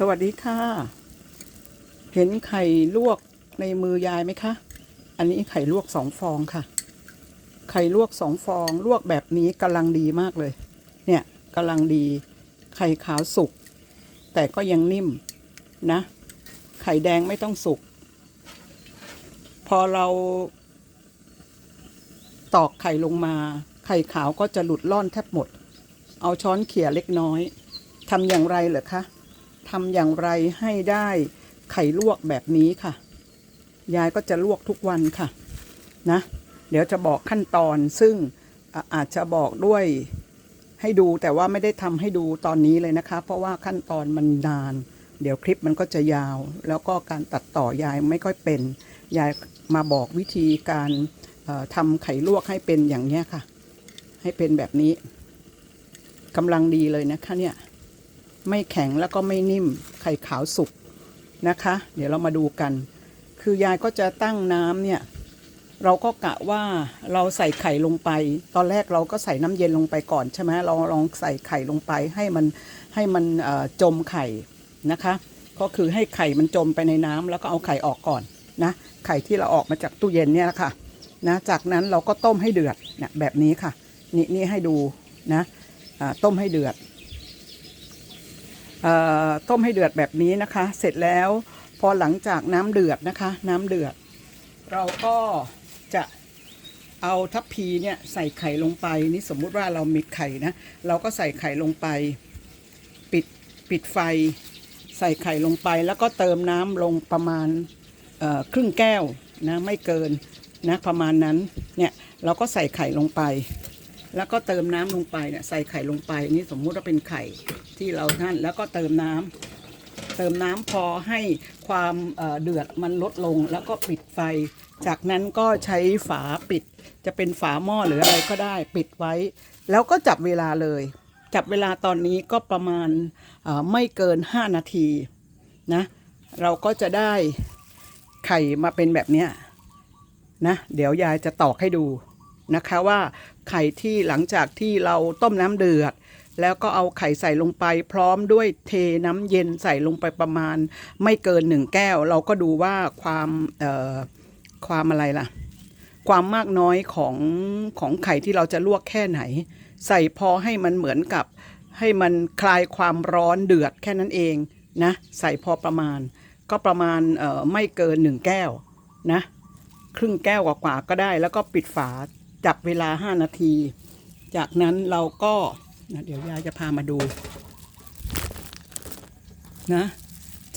สวัสดีค่ะ เห็นไข่ลวกในมือยายไหมคะ อันนี้ไข่ลวกสองฟองค่ะ ไข่ลวกสองฟอง ลวกแบบนี้กำลังดีมากเลย เนี่ยกำลังดี ไข่ขาวสุก แต่ก็ยังนิ่มนะ ไข่แดงไม่ต้องสุก พอเรา ตอกไข่ลงมา ไข่ขาวก็จะหลุดล่อนแทบหมด เอาช้อนเขี่ยเล็กน้อยทำอย่างไรเหรอคะ ทำอย่างไรให้ได้ไข่ลวกแบบนี้ค่ะ ยายก็จะลวกทุกวันค่ะนะเดี๋ยวจะบอกขั้นตอนซึ่งอาจจะบอกด้วยให้ดูแต่ว่าไม่ได้ทำให้ดูตอนนี้เลยนะคะ เพราะว่าขั้นตอนมันนาน เดี๋ยวคลิปมันก็จะยาว แล้วก็การตัดต่อยายไม่ค่อยเป็น ยายมาบอกวิธีการทำไข่ลวกให้เป็นอย่างนี้ค่ะ ให้เป็นแบบนี้กำลังดีเลยนะคะเนี่ย ไม่แข็งแล้วก็ไม่นิ่มไข่ขาวสุกนะคะ เดี๋ยวเรามาดูกัน คือยายก็จะตั้งน้ำเนี่ย เราก็กะว่าเราใส่ไข่ลงไป ตอนแรกเราก็ใส่น้ำเย็นลงไปก่อนใช่ไหมเราลองใส่ไข่ลงไปให้มันให้มันจมไข่นะคะ ก็คือให้ไข่มันจมไปในน้ำแล้วก็เอาไข่ออกก่อนนะ ไข่ที่เราออกมาจากตู้เย็นเนี่ยแหละค่ะนะจากนั้นเราก็ต้มให้เดือดเนี่ยแบบนี้ค่ะ นี่นี่ให้ดูนะต้มให้เดือด ต้มให้เดือดแบบนี้นะคะ เสร็จแล้วพอหลังจากน้ำเดือดนะคะ น้ำเดือด เราก็จะเอาทัพพีเนี่ยใส่ไข่ลงไปนี่สมมุติว่าเรามีไข่นะ เราก็ใส่ไข่ลงไป ปิดปิดไฟ ใส่ไข่ลงไป แล้วก็เติมน้ำลงประมาณครึ่งแก้วนะไม่เกินนะประมาณนั้นเนี่ยเราก็ใส่ไข่ลงไป แล้วก็เติมน้ำลงไปเนี่ยใส่ไข่ลงไปนี่สมมุติว่าเป็นไข่ ที่เราท่านแล้วก็เติมน้ำเติมน้ำพอให้ความเดือดมันลดลงแล้วก็ปิดไฟ จากนั้นก็ใช้ฝาปิด จะเป็นฝาหม้อหรืออะไรก็ได้ปิดไว้ แล้วก็จับเวลาเลย จับเวลาตอนนี้ก็ประมาณไม่เกิน 5 นาทีนะเราก็จะได้ไข่มาเป็นแบบเนี้ยนะเดี๋ยวยายจะตอกให้ดูนะคะว่าไข่ที่หลังจากที่เราต้มน้ำเดือด แล้วก็เอาไข่ใส่ลงไป พร้อมด้วยเทน้ำเย็นใส่ลงไปประมาณ ไม่เกินหนึ่งแก้ว เราก็ดูว่าความเอ่อความอะไรล่ะ ความมากน้อยของของไข่ที่เราจะลวกแค่ไหน ใส่พอให้มันเหมือนกับให้มันคลายความร้อนเดือดแค่นั้นเองนะ ใส่พอประมาณ ก็ประมาณเอ่อไม่เกินหนึ่งแก้วนะครึ่งแก้วกว่าๆก็ได้ แล้วก็ปิดฝาจับเวลา 5 นาที จากนั้นเราก็ นะเดี๋ยวยายจะพามาดูนะ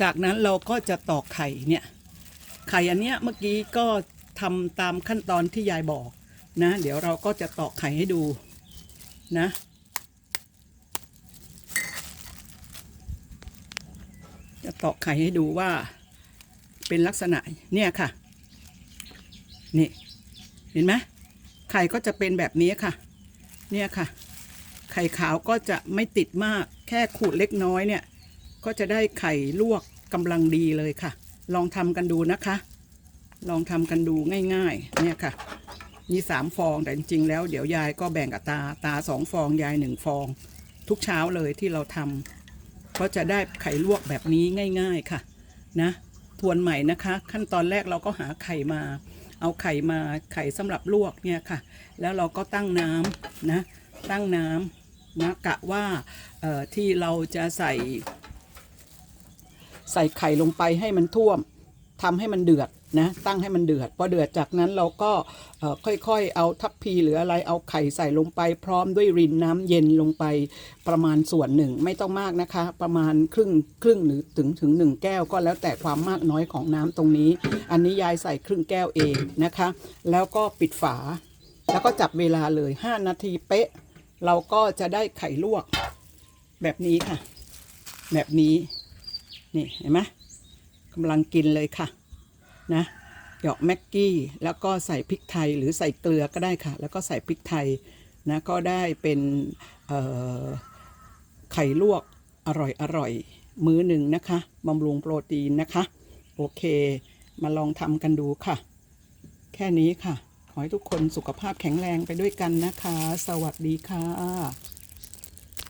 จากนั้นเราก็จะตอกไข่เนี่ย ไข่อันเนี้ยเมื่อกี้ก็ทำตามขั้นตอนที่ยายบอกนะ เดี๋ยวเราก็จะตอกไข่ให้ดูนะจะตอกไข่ให้ดูว่าเป็นลักษณะเนี่ยค่ะ นี่ เห็นไหมไข่ก็จะเป็นแบบนี้ค่ะ เนี่ยค่ะ ไข่ขาวก็จะไม่ติดมาก แค่ขูดเล็กน้อยเนี่ย ก็จะได้ไข่ลวกกำลังดีเลยค่ะ ลองทำกันดูนะคะ ลองทำกันดูง่ายๆ เนี่ยค่ะ มีสามฟองแต่จริงๆ แล้วเดี๋ยวยายก็แบ่งกับตาตาสองฟองยายหนึ่งฟอง ทุกเช้าเลยที่เราทำก็จะได้ไข่ลวกแบบนี้ง่าย ๆค่ะนะทวนใหม่นะคะ ขั้นตอนแรกเราก็หาไข่มา เอาไข่มาไข่สำหรับลวกเนี่ยค่ะ แล้วเราก็ตั้งน้ำนะตั้งน้ำ นะกะว่าที่เราจะใส่ใส่ไข่ลงไปให้มันท่วมทำให้มันเดือดนะตั้งให้มันเดือดพอเดือดจากนั้นเราก็ค่อยๆ เอาทัพพีหรืออะไรเอาไข่ใส่ลงไปพร้อมด้วยรินน้ำเย็นลงไปประมาณส่วนหนึ่งไม่ต้องมากนะคะ ประมาณครึ่งครึ่งหรือถึงถึงหนึ่งแก้วก็แล้วแต่ความมากน้อยของน้ำตรงนี้ อันนี้ยายใส่ครึ่งแก้วเองนะคะ แล้วก็ปิดฝา แล้วก็จับเวลาเลย 5 นาทีเป๊ะ เราก็จะได้ไข่ลวกแบบนี้ค่ะ แบบนี้ นี่เห็นไหมกำลังกินเลยค่ะ นะหยอกแม็กกี้แล้วก็ใส่พริกไทยหรือใส่เกลือก็ได้ค่ะ แล้วก็ใส่พริกไทยนะก็ได้เป็นไข่ลวกอร่อยอร่อยมื้อหนึ่งนะคะบำรุงโปรตีนนะคะ โอเค มาลองทำกันดูค่ะ แค่นี้ค่ะ ขอให้ทุกคนสุขภาพแข็งแรงไปด้วยกันนะคะ สวัสดีค่ะ